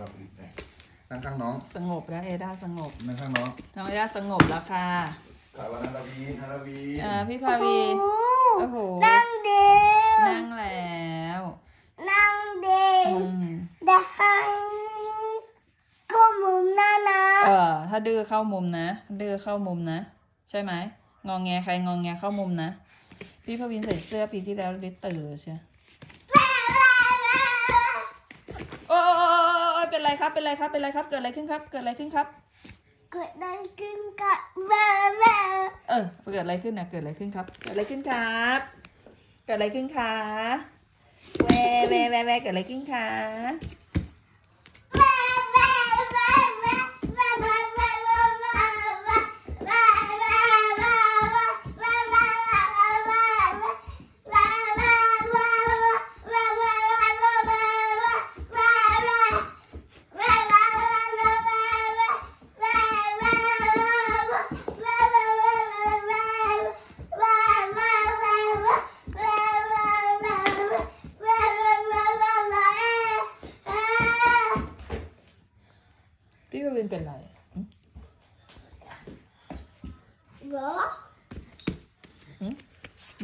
ครับนั่งข้างน้องสงบแล้วเอด้าสงบนั่งข้างน้องน้องเอด้าสงบแล้วค่ะขาวันนาวีนาวีอ่าพี่พาวีโอ้โหนั่งเดียวนั่งแล้วนั่งเดียวดังเข้ามุมนะนะเออถ้าดื้อเข้ามุมนะ ดื้อเข้ามุมนะ ใช่ไหมงองแงใครงองแงเข้ามุมนะ พี่พาวินใส่เสื้อปีที่แล้วลิตเตอร์ใช่ อะไรครับ เป็นไรครับ เป็นไรครับ เกิดอะไรขึ้นครับ เกิดอะไรขึ้นครับ เกิดอะไรขึ้นกับแม่แม่เออ เกิดอะไรขึ้นนะเกิดอะไรขึ้นครับ เกิดอะไรขึ้นครับ เกิดอะไรขึ้นคะแวแวแวแวเกิดอะไรขึ้นคะ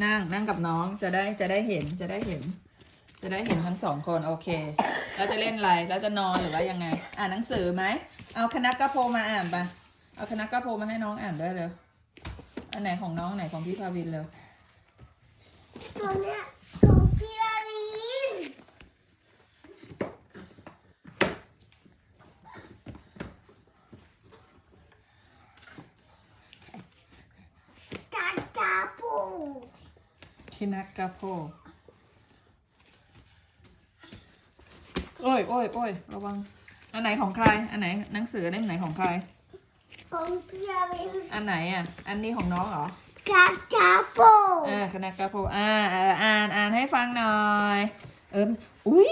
นั่งนั่งกับน้องจะได้จะได้เห็นจะได้เห็น จะได้เห็นทั้งสองคนโอเค แล้วจะเล่นอะไรแล้วจะนอนหรือว่ายังไง อ่านหนังสือไหมเอาคณะกระโพมาอ่านปะเอาคณะกระโพมาให้น้องอ่านด้วยเร็วอันไหนของน้องไหนของพี่พาวินเร็วตัวเนี้ยของพี่ลาวินจ้าจ้าปู คณะกระโพโอ้ยโอ้ยโอ้ยระวัง อันไหนของใคร อันไหนหนังสือเล่มไหนของใคร ของพี่ลาวินอันไหนอะ อันนี้ของน้องเหรอจ้าจ้าปูเออคณะกระโพอ่าเอออ่านอ่านให้ฟังหน่อย เอิมอุ๊ย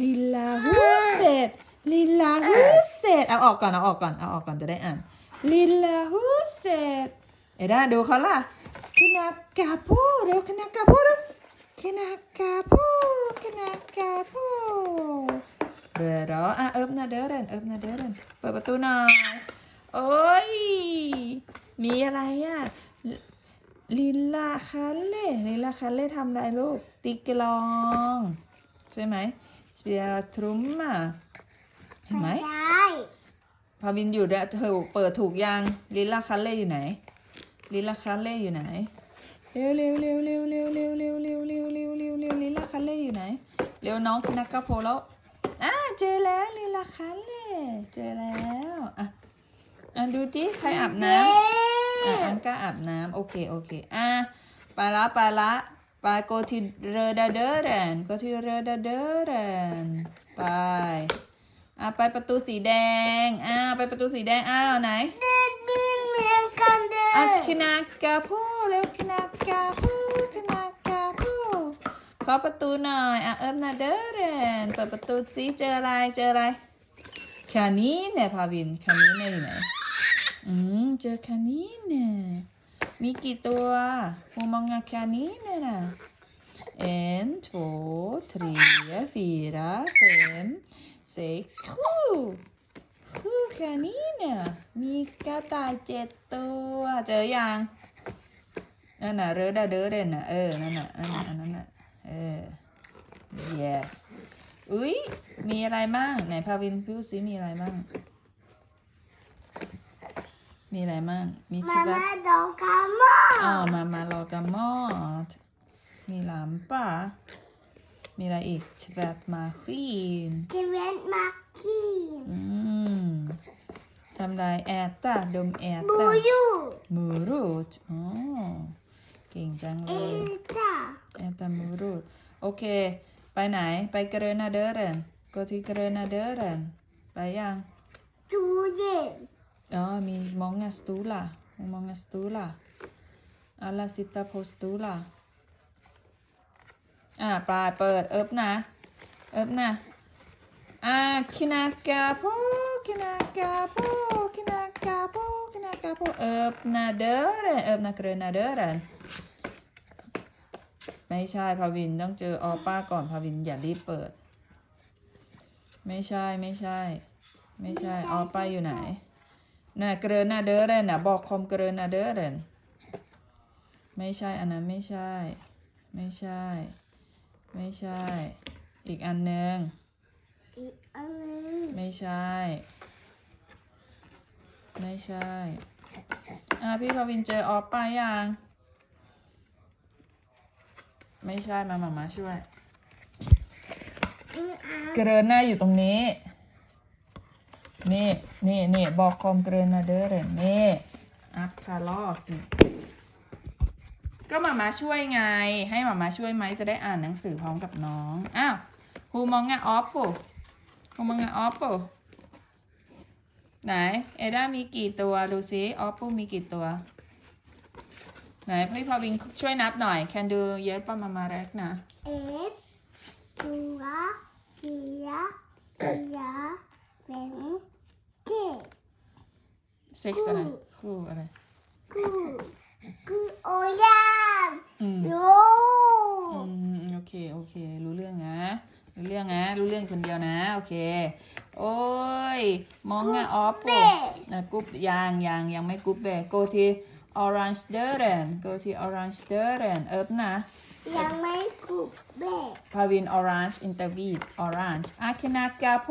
ลีลาฮูเสร็จลีลาฮูเสร็จเอาออกก่อนเอาออกก่อนเอาออกก่อนจะได้อ่านลีลาฮูเสร็จเอ็ด้าดูเขาล่ะ Kenakapu, dah kenakapu dah. Kenakapu, kenakapu. Berdoa, ah, up na deren, up na deren. เปิดประตูหน่อยโอ้ย มีอะไรอะ ลินลาคันเล่ลินลาคันเล่ทำอะไรลูกตีกลอง ใช่ไหมสเปียร์ทรุมอะเห็นไหมพาวินอยู่เด้อถูกเปิดถูกยังลินลาคันเล่อยู่ไหน ลิลลาคันเล่อยู่ไหน เร็วเร็วเร็วเร็วเร็วเร็วเร็วเร็วเร็วเร็วเร็วเร็วลิลลาคันเล่อยู่ไหน เร็วน้องคณะกระโพแล้วอ่าเจอแล้วลิลลาคันเล่เจอแล้วอะอะดูดิใครอาบน้ำอะอังก้าอาบน้ำโอเคโอเคอะไปละไปละไป go to Röda dörren go to Röda dörren ไปอะไปประตูสีแดงอะไปประตูสีแดงอ้าวไหน อะอคินากาพูเร็วคินากาพูคินากาพูขอประตูหน่อยอะเอิมนาเดอเรนเปิดประตูสิเจออะไรเจออะไรคานี้เนี่ยพาวินคานี้เนี่ยอยู่ไหนอืมเจอคานี้เนี่ยมีกี่ตัวมูมองงาคานี้เนี่ยนะ en två tre fyra fem sex sju sju kaniner มีกระต่ายเจ็ดตัว เจอยังนั่นน่ะเรอดาเดอเรนน่ะเออนั่นน่ะอันนั้นอันนั้นน่ะเออ yes อุ้ยมีอะไรบ้างไหนพาวินพูดซิมีอะไรบ้างมีอะไรบ้างมีมาชิบะม่าดอกกามออ๋อมามาลอกามอดมีลามป่า มีอะไรอีกชเวตมาคีนเจเวนมาคีนอืมทำไรแอตตาดมแอตบูตายูมูรูดอ๋อเก่งจังเลเอยต้าแอตตามูรูดโอเค ไปไหน ไปเกรนาเดอร์เรนก็ที่เกรนาเดอร์เรนไปยังจูเย็น Ja, mi många stolar. Hur många stolar? Alla sitter på stolar. อ่าไปเปิดเอิบนะเอิบนะอ่าคินากาโพคินากาโพคินากาโพคินากาโพเอิบนาเดอร์เรนเอิบนาเกรนาเดอร์เรนไม่ใช่พาวินต้องเจอออป้าก่อนพาวินอย่ารีบเปิด ไม่ใช่ไม่ใช่ ไม่ใช่ออไปอยู่ไหนน่ะเกรนาเดอร์เรนน่ะบอกคอมเกรนาเดอร์เรนไม่ใช่อันนั้นไม่ใช่ ไม่ใช่ ไม่ใช่ อีกอันหนึ่งอีกอันหนึงไม่ใช่ ไม่ใช่ อะพี่พวินเจอออฟไปยัง ไม่ใช่มามามาช่วย อีกอันเกรนหน้าอยู่ตรงนี้ นี่ นี่นี่บอกคอมเกรนนาเดอร์เรนนี่อัพคาร์ลอสนี่ ก็มามาช่วยไง ให้มามาช่วยไหมจะได้อ่านหนังสือพร้อมกับน้อง อ้าวฮูมองงะออฟปูฮูมองงะออฟปูไหน เอด้ามีกี่ตัว ดูซิออฟปูมีกี่ตัว ไหนพี่พอวิงช่วยนับหน่อย can do เยอะประมาณมาแรกนะเอ็ดตัวเกียเกียเป็นเจ็ด six อะไรคู่อะไร กูกูโอยาม อืม โย อืมโอเค โอเค รู้เรื่องนะ รู้เรื่องนะ รู้เรื่องคนเดียวนะ โอ เค โอ้ย มองอะออฟโปนะกรุ๊ปยังยังยังไม่กรุ๊ปเบ go to orange d u r e n go to orange d u r e n เอิบนะ ยังไม่กูเบะพาวิน orange interview orange อาคณากาโพ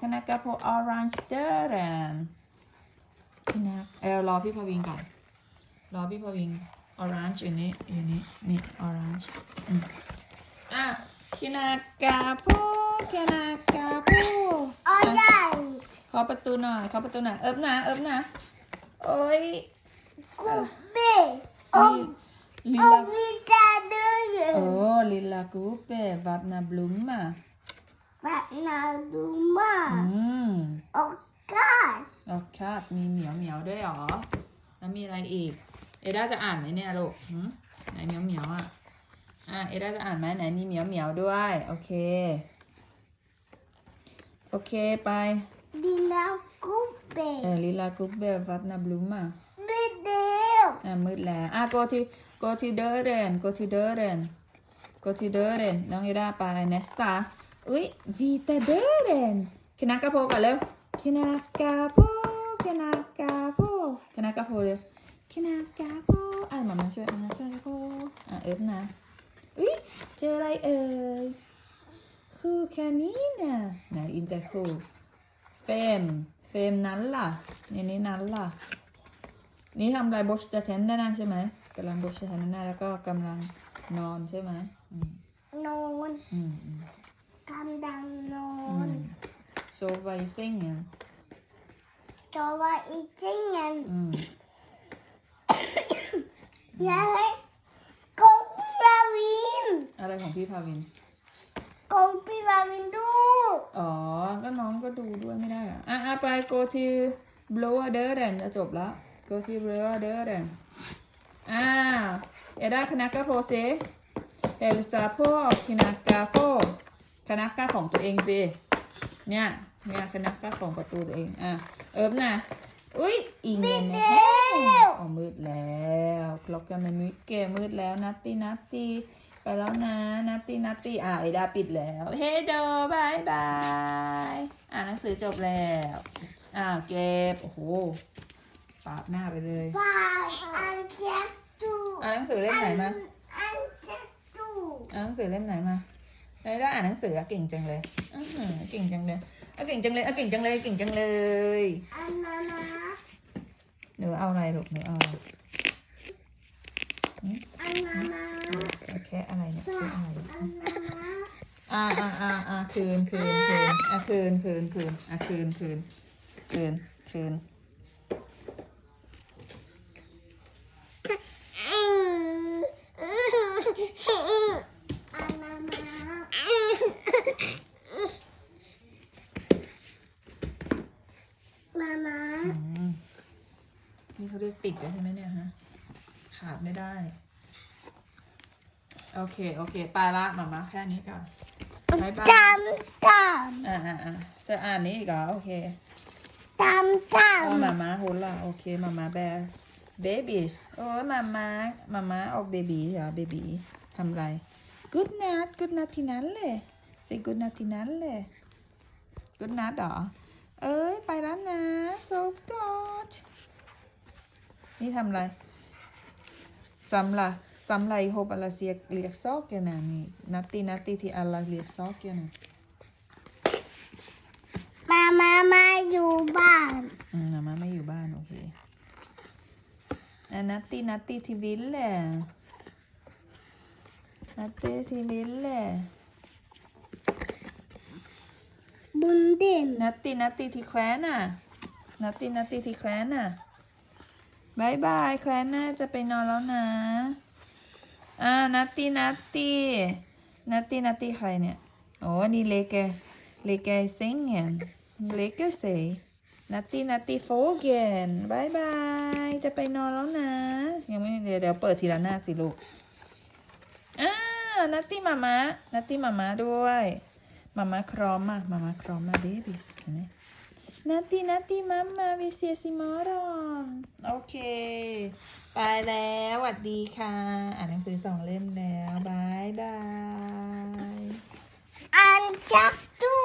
คณากาโพ orange d u r e n คณะเออรอพี่พาวินก่อน รอพี่พาวิน orange อยู่นี่อยู่นี่นี่ orange อืมอะ คณากาโพคณากาโพออยันขอประตูหน่อยขอประตูหน่อยเอิบนะเอิบนะโอ้ยกูเบะโอ้ลิโอ้ลาวิจาเดือโอ้ลิลากูเปวัดนาบลูมมาแบบนาดูมาอืมโอกาสโอเคมีเหมียวเหมียวด้วยเหรอแล้วมีอะไรอีก เอด้าจะอ่านไหมเนี่ยลูกหืมไหนเหมียวเหมียวอะ อะเอด้าจะอ่านไหมไหนมีเหมียวเหมียวด้วย โอเค โอเคไปดีนากูเบะเออลิลากูเปวัดนาบลูมมาเบเดียวอะมืดแล้วอะ go to go to dörren go to dörren go to dörren น้องเอด้าไป nästa อุ้ย vita dörren คณะกระโปก่อนเร็วคณะกระโปคณะกระโปคณะกระโปเร็วคณะกระโปอะมามาช่วยอ่านนะคณะกระโปอะเอิบนะ อุ้ยเจออะไรเอ่ยคือแค่นี้นะไหนอินเตอร์คูเฟมเฟมนั้นล่ะในนี้นั้นล่ะ นี่ทำอะไรบอชจะแทนได้นะใช่ไหมกำลังบอชจะแทนได้แล้วก็กำลังนอนใช่ไหมอืมนอนอืมอืมกำลังนออืนม so why singing จอว่าอีจริงเงินอืมยายกงพี่บาวิน อะไรของ พี่พาวินกงพี่บาวินดู อ๋อก็น้องก็ดูด้วยไม่ได้เหรอะอะอะไป go to blower d e r e n จะจบแล้ว go to blower d e r e n อ่าเอด้าคณะกาโพเซเฮลซาโพคณะกาโพคณะกาของตัวเองสิเนี่ยเนี่ยคณะกาของประตูตัวเองอะเอิบนะอุ้ยอีเงินนะแห้งอ๋อมืดแล้วคล็อกกันมันมิเกมืดแล้วนัตตี้นัตตี้ไป แล้วนะ นัตตี้นัตตี้อะไอดาปิดแล้ว เฮโดบายบาย อ่านหนังสือจบแล้ว อ่าเก็บ โอ้โห ปาดหน้าไปเลย บายอันเช็ดตูอ่านหนังสือเล่มไหนมา อันเช็ดตูอ่านหนังสือเล่มไหนมาได้ได้อ่านหนังสืออะเก่งจังเลย อื้อหือเก่งจังเลยเอาเก่งจังเลยเอาเก่งจังเลย เก่งจังเลย อันมามาหนูเอาอะไรลูกหนูเอาอะไรอันมา มาโอเคอะไรเนี่ยแค่อะไรอันมามาอ่าอ่าอ่าอ่าคืนคืนคืนอะคืนคืนคืนอะคืนคืนคืนคืนอืมอันมามามามาอืมนี่เขาเรียกติดแล้วใช่ไหมเนี่ยฮะ ขาดไม่ได้ โอเค โอเคไปละมามาแค่นี้ก่อนบายบายจำจอ่าอ่าอ่าจะอ่านนี้อีกเหรอโอเคำจำจอ๋อมาม่าโฮล่าโอเคมาม่าแบร์เบบี้โอ้ยมาม่ามาม่าออกเบบี้เหรอเบบี้ทำไร good night good night ที่นั้นเลย say good night ที่นั้นเลยกุดนัดเหรอ เอ้ย ไปแล้วนะโซกอดนี่ทำอะไรสำละ สำไรโฮบอลาเซียเรียกซอกกันนะนี่นัตตีนัตตีที่อลาเรียกซอกกันนะมามามาอยู่บ้านอืมมาม่าไม่อยู่บ้าน โอเคอะนัตตีนัตตีที่วิลแหละนัตตีที่วิลแหละบุญเด่นนัตตีนัตตีที่แคว้นน่ะนัตตีนัตตีที่แคว้นน่ะบายบายแคว้นน่าจะไปนอนแล้วนะ อ่านัตตีนัตตีนัตตีนัตตีใครเนี่ยโอ้นี่เลเกเลเกซิงเงนเลเกเซนัตตีนัตตีโฟเกนบายบายจะไปนอนแล้วนะ ยังไม่เดี๋ยวเดี๋ยวเปิดทีละหน้าสิลูกอ่านัตตี้มามานัตตี้มามาด้วยมาม่าครอมมากมาม่าครอมมากเบบี้เห็นไหมนาตีนาตีมัมมาวิเซียซิมอรอนโอเค ไปแล้วสวัสดีค่ะ อ่านหนังสือสองเล่มแล้วบายบายอัน chapter